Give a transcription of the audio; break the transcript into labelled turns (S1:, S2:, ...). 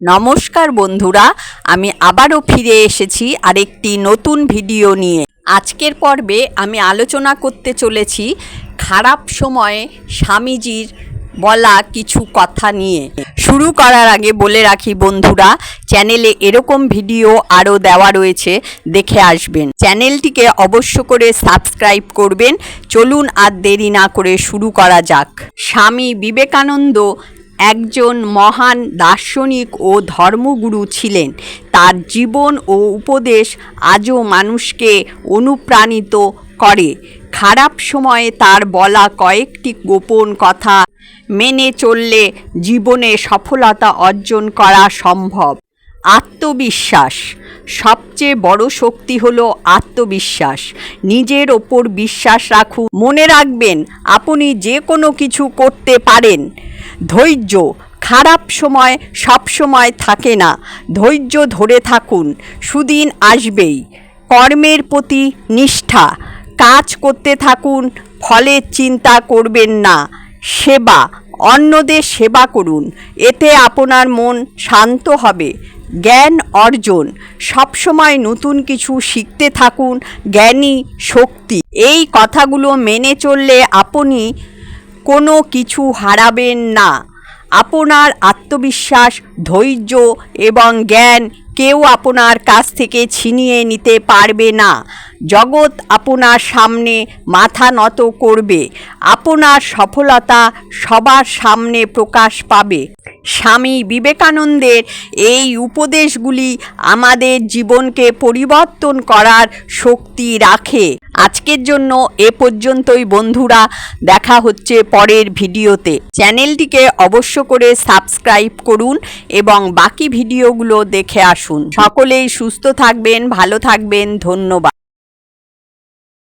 S1: নমস্কার বন্ধুরা, আমি আবারও ফিরে এসেছি আরেকটি নতুন ভিডিও নিয়ে। আজকের পর্বে আমি আলোচনা করতে চলেছি খারাপ সময়ে স্বামীজির বলা কিছু কথা নিয়ে। শুরু করার আগে বলে রাখি বন্ধুরা, চ্যানেলে এরকম ভিডিও আরও দেওয়া রয়েছে, দেখে আসবেন। চ্যানেলটিকে অবশ্য করে সাবস্ক্রাইব করবেন। চলুন আর দেরি না করে শুরু করা যাক। স্বামী বিবেকানন্দ একজন মহান দার্শনিক ও ধর্মগুরু ছিলেন। তার জীবন ও উপদেশ আজও মানুষকে অনুপ্রাণিত করে। খারাপ সময়ে তার বলা কয়েকটি গোপন কথা মেনে চললে জীবনে সফলতা অর্জন করা সম্ভব। আত্মবিশ্বাস। সবচেয়ে বড় শক্তি হলো আত্মবিশ্বাস। নিজের ওপর বিশ্বাস রাখুন। মনে রাখবেন, আপনি যে কোনো কিছু করতে পারেন। ধৈর্য। খারাপ সময় সব সময় থাকে না। ধৈর্য ধরে থাকুন, সুদিন আসবেই। কর্মের প্রতি নিষ্ঠা। কাজ করতে থাকুন ফলের চিন্তা করবেন না। সেবা, অন্যদের সেবা করুন। এতে আপনার মন শান্ত হবে। জ্ঞান অর্জন। সবসময় নতুন কিছু শিখতে থাকুন। জ্ঞানী শক্তি। এই কথাগুলো মেনে চললে আপনি কোনো কিছু হারাবেন না। আপনার আত্মবিশ্বাস, ধৈর্য এবং জ্ঞান কেউ আপনার কাছ থেকে ছিনিয়ে নিতে পারবে না। জগৎ আপনার সামনে মাথা নত করবে। আপনার সফলতা সবার সামনে প্রকাশ পাবে। স্বামী বিবেকানন্দের এই উপদেশগুলি আমাদের জীবনকে পরিবর্তন করার শক্তি রাখে। আজকের জন্য এ পর্যন্তই বন্ধুরা, দেখা হচ্ছে পরের ভিডিওতে। চ্যানেলটিকে অবশ্য করে সাবস্ক্রাইব করুন এবং বাকি ভিডিওগুলো দেখে আসুন। সকলেই সুস্থ থাকবেন, ভালো থাকবেন, ধন্যবাদ।